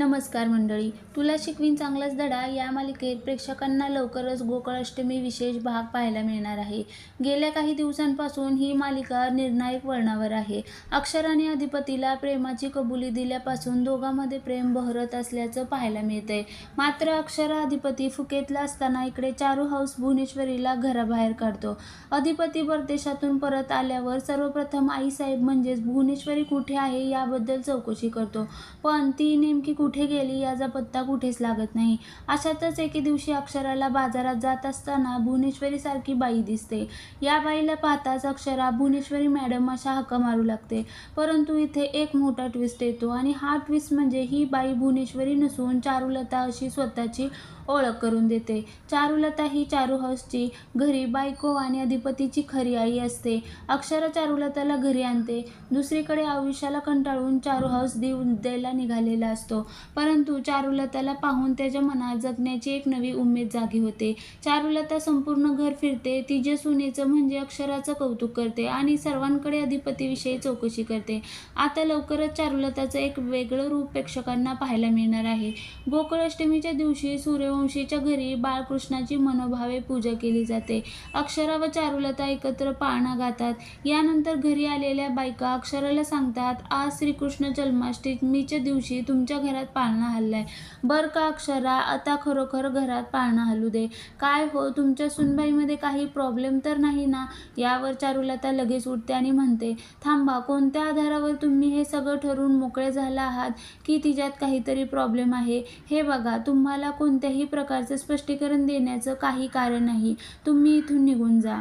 नमस्कार मंडळी. तुला शिकवीन चांगलाच धडा. या मालिकेत प्रेक्षकांना लवकरच गोकुळाष्टमी विशेष भाग पाहायला मिळणार आहे. गेल्या काही दिवसांपासून ही मालिका निर्णायक वळणावर आहे. अक्षराने अधिपतीला प्रेमाची कबुली दिल्यापासून दोघांमध्ये प्रेम बहरत असल्याचं पाहायला मिळतंय. मात्र अक्षरा अधिपती फुकेतला असताना इकडे चारू हाऊस भुवनेश्वरीला घराबाहेर काढतो. अधिपती परदेशातून परत आल्यावर सर्वप्रथम आईसाहेब म्हणजेच भुवनेश्वरी कुठे आहे याबद्दल चौकशी करतो. पण ती नेमकी कुठे कुठे गेली याचा पत्ता कुठेच लागत नाही. अशातच एके दिवशी अक्षराला बाजारात जात असताना भुवनेश्वरी सारखी बाई दिसते. या बाईला पाहताच अक्षरा भुवनेश्वरी मॅडम अशा हक्क मारू लागते. परंतु इथे एक मोठा ट्विस्ट येतो आणि हा ट्विस्ट म्हणजे ही बाई भुवनेश्वरी नसून चारुलता अशी स्वतःची ओळख करून देते. चारुलता ही चारू हाऊसची घरी बायको आणि अधिपतीची खरी आई असते. अक्षरा चारुलताला घरी आणते. दुसरीकडे आयुष्याला कंटाळून चारू हाऊस देऊ द्यायला निघालेला असतो. परंतु चारुलताला पाहून त्याच्या मनात जगण्याची एक नवी उमेद जागी होते. चारुलता संपूर्ण घर फिरते तिच्या सुनेचं म्हणजे अक्षराचं कौतुक करते आणि सर्वांकडे अधिपतीविषयी चौकशी करते. आता लवकरच चारुलताचं एक वेगळं रूप प्रेक्षकांना पाहायला मिळणार आहे. गोकुळाष्टमीच्या दिवशी सूर्यवंशीच्या घरी बाळकृष्णाची मनोभावे पूजा केली जाते. अक्षरा व चारुलता एकत्र पाळणा गातात. यानंतर घरी आलेल्या बायका अक्षराला सांगतात आज श्रीकृष्ण जन्माष्टमीच्या दिवशी तुमच्या घरात घरात पाळणा हल्लाय. बर का अक्षरा आता खरोखर घरात पाळणा हलू दे. काय हो तुमच्या सुनबाईमध्ये काही प्रॉब्लेम तर नाही ना? यावर चारुलता लगेच उठते आणि म्हणते थांबा कोणत्या आधारावर तुम्ही हे सगळं ठरवून मोकळे झाला आहात? की तिच्यात काहीतरी प्रॉब्लेम आहे? हे बघा तुम्हाला कोणत्याही प्रकारचं स्पष्टीकरण देण्याचं काही कारण नाही. तुम्ही इथून निघून जा.